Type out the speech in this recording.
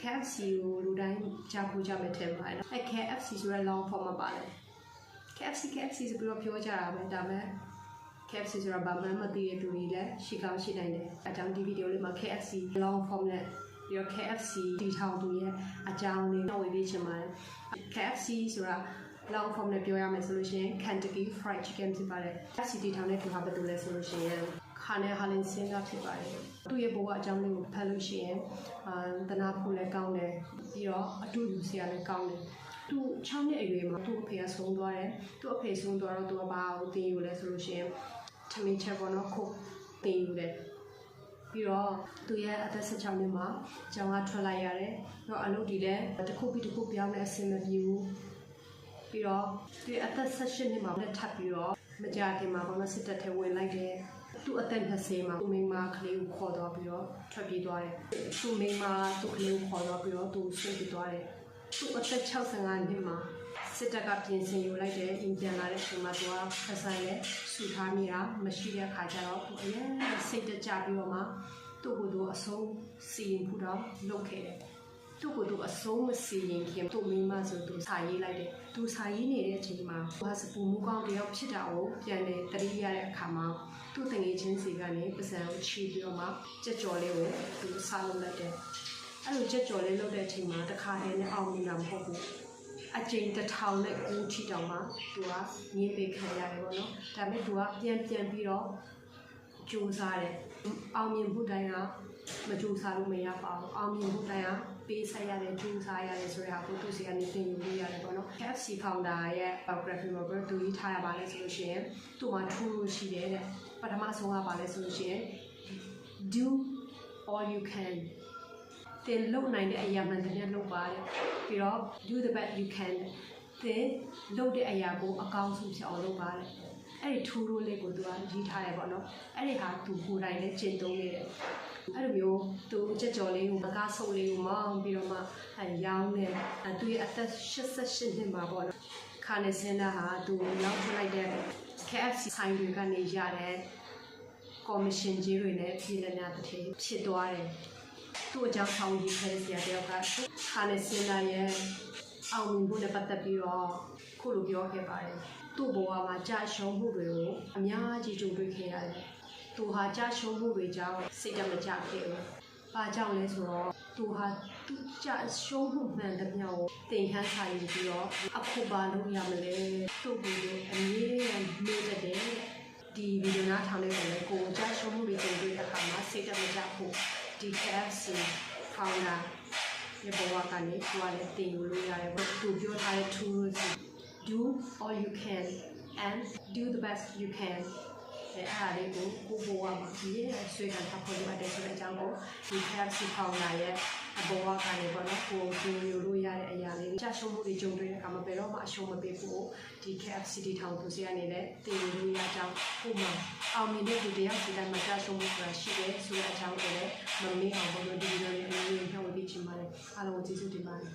KFC ကိုလူတိုင်းကြားဖို့ကြမယ်ထင်ပါတယ်အဲ KFC ဆိုတဲ့ long form မှာပါတယ် KFC KFC ဆိုပြီးတော့ပြောကြတာပဲဒါပေမဲ့ KFC ဆိုတာဘာမှမသိတဲ့သူတွေလည်းရှိကောင်းရှိနိုင်တယ်အကြောင်းဒီဗီဒီယိုလေးမှာ KFC long form နဲ့ပြီးတော့ KFC တီထောင်သူရဲ့အကြောင်းလေးတော့ဝေပေးချင်ပါတယ် KFC ဆိုတာ long form နဲ့ပြောရမယ်ဆိုလို့ရှိရင် Kentucky Fried Chicken ဖြစ်ပါတယ် KFC တီထောင်တဲ့သူဟာဘယ်လိုလဲဆိုလို့ရှိရင် ခါနဲ့ဟာလင်စင်းကဖြစ်ပါတယ်သူ့ရဲ့ဘဝအကြောင်းလေးကိုဖတ်လို့ရှိရင်အာတနာဖို့လည်းကောင်းတယ်ပြီးတော့အတူယူစရာလည်းကောင်းတယ်သူ6နှစ်အရွယ်မှာသူ့အဖေကဆုံးသွားတယ်သူ့အဖေဆုံးသွားတော့သူကဘာကိုသင်ယူလဲဆိုလို့ရှိရင်ထမင်းချက်ပေါ်တော့ခုတ်သင်ယူတယ်ပြီးတော့သူရဲ့အသက်16နှစ်မှာကျောင်းကထွက်လိုက်ရတယ်ပြီးတော့အလုပ်ဒီလည်းတစ်ခုပြီးတစ်ခုပြောင်းတဲ့အဆင်မပြေဘူးပြီးတော့သူရဲ့အသက်18နှစ်မှာလက်ထပ်ပြီးတော့မကြခင်မှာဘောနစစ်တပ်ထဲဝင်လိုက်တယ် သူ့အသက်20မှာသူ့မိန်းမကလေးကိုခေါ်တော့ပြီးတော့ထွက်ပြေးသွားတယ်သူ့မိန်းမသူ့ကလေးကိုခေါ်တော့ပြီးတော့သူဆွေးပြေးသွားတယ်သူ့အသက်65နှစ်မှာစစ်တပ်ကပြင်ဆင်ယူလိုက်တယ်အိမ်ပြန်လာတဲ့အချိန်မှာသူကဖဆိုင်လဲဆူထားမိတာမရှိတဲ့အခါကျတော့သူအရင်စိတ်တကြပြီးတော့မှသူ့ကိုယ်သူအဆုံးစီရင်ဖူးတော့လုပ်ခဲ့တယ် သူ့ကိုယ်သူအဆုံးမစီရင်ခင်သူ့မိန်းမဆိုသူစာရေးလိုက်တယ်သူစာရေးနေတဲ့အချိန်မှာဘာစပူမူကောင်းတယောက်ဖြစ်တာကိုပြန်လေတတိရတဲ့အခါမှာသူ့တငယ်ချင်းစီကနေပစံကိုချီပြီးတော့မှကြက်ကြော်လေးကိုသူစားလုပ်လိုက်တယ်အဲ့လိုကြက်ကြော်လေးလုပ်တဲ့အချိန်မှာတစ်ခါတည်းနဲ့အောင်မြင်တာမဟုတ်ဘူးအကျိန်တစ်ထောင်နဲ့ကိုချီတောင်မှသူကငင်းပေးခံရတယ်ပေါ့နော်ဒါပေမဲ့သူကပြန်ပြန်ပြီးတော့ ကြိုးစားတယ်အောင်မြင်မှုတိုင်းကမကြိုးစားလို့မရပါဘူးအောင်မြင်မှုတိုင်းကပေးဆက်ရတယ်ကြိုးစားရတယ်ဆိုတဲ့ဟာကိုသူစီကနေသင်ယူလို့ရတယ်ပေါ့နော် KFC founder ရဲ့ biography မှာပြောသူရေးထားရပါလဲဆိုလို့ရှိရင်သူ့မှာထူးလို့ရှိတယ်တဲ့ပထမဆုံးကပါလဲဆိုလို့ရှိရင် do all you can တင်လုပ်နိုင်တဲ့အရာမှန်တည်းလုပ်ပါတယ်ပြီးတော့ do the best you can တင်လုပ်တဲ့အရာကိုအကောင်းဆုံးဖြစ်အောင်လုပ်ပါတယ် အဲ့ဒီထူးလို့လေးကိုသူကရေးထားတယ်ပေါ့နော်အဲ့ဒီဟာသူကိုယ်တိုင်လည်းကျင့်သုံးနေတယ်အဲ့လိုမျိုးသူကြက်ကြော်လေးကိုမကားဆုပ်လေးကိုမောင်းပြီးတော့မှအဲရောင်းနေအဲသူရဲ့အသက်88နှစ်မှာပေါ့နော်ခါနေစင်းတာဟာသူရောက်ထွက်လိုက်တဲ့ KFC ဆိုင်တွေကနေရတဲ့ကော်မရှင်ကြီးတွေနဲ့ပြည်နယ်များတစ်ထည်ဖြစ်သွားတယ်သူ့အကြောင်းဆောင်ရေးခဲ့တဲ့ဆရာတယောက်ကခါနဲ့စင်လာရဲ့ အောင်မြင်မှုနဲ့ပတ်သက်ပြီးတော့ခုလိုပြောခဲ့ပါတယ်။သူ့ဘဝမှာကြာရှုံးမှုတွေကိုအများကြီးကြုံတွေ့ခဲ့ရတယ်။သူဟာကြာရှုံးမှုတွေကြောင့်စိတ်တမကြခဲ့ဘူး။ဘာကြောင့်လဲဆိုတော့သူဟာသူကြာရှုံးမှုမှန်တဲ့မြောက်ကိုသင်ခန်းစာယူပြီးတော့အခုပါလို့ရမလဲ။သူ့ကိုယ်ကိုအမြဲတမ်းမေ့တတ်တယ်။ဒီဗီဒီယိုနားထောင်လေးကိုလည်းကိုကြာရှုံးမှုတွေကြုံတွေ့တဲ့အခါမှာစိတ်တမကြဖို့ DKFC founder ရဲ့ဘဝကနေကိုယ်ကလည်းတင်ယူလို့ရတယ်ပေါ့သူပြောထားတဲ့ tools do all you can and do the best you can အဲအားလေးကိုကိုဘဝမှာဒီရဲ့ဆွေးနွေးတာပေါ်ရတဲ့ဆိုတဲ့အကြောင်းကို DKFC founder ရဲ့ အဘဝကနေပေါ့နော်ကိုတင်ယူလို့ရတဲ့အရာလေးကြာရှုံးမှုတွေကြုံတွေ့တဲ့အခါမှာဘယ်တော့မှအရှုံးမပေးဘူးဒီ KFC တီထောင်သူစီကနေလည်းတင်ယူလို့ရကြောင်းကိုမှအောင်မြင်တဲ့သူတယောက်စီတိုင်းမှာကြာရှုံးမှုဆိုတာရှိတယ်ဆိုတဲ့အကြောင်းကိုလည်းမမေ့အောင်ဘုရားဒီလိုမျိုးလေးနှုတ်ပြီးချင်ပါတယ်အားလုံးကိုကျေးဇူးတင်ပါတယ်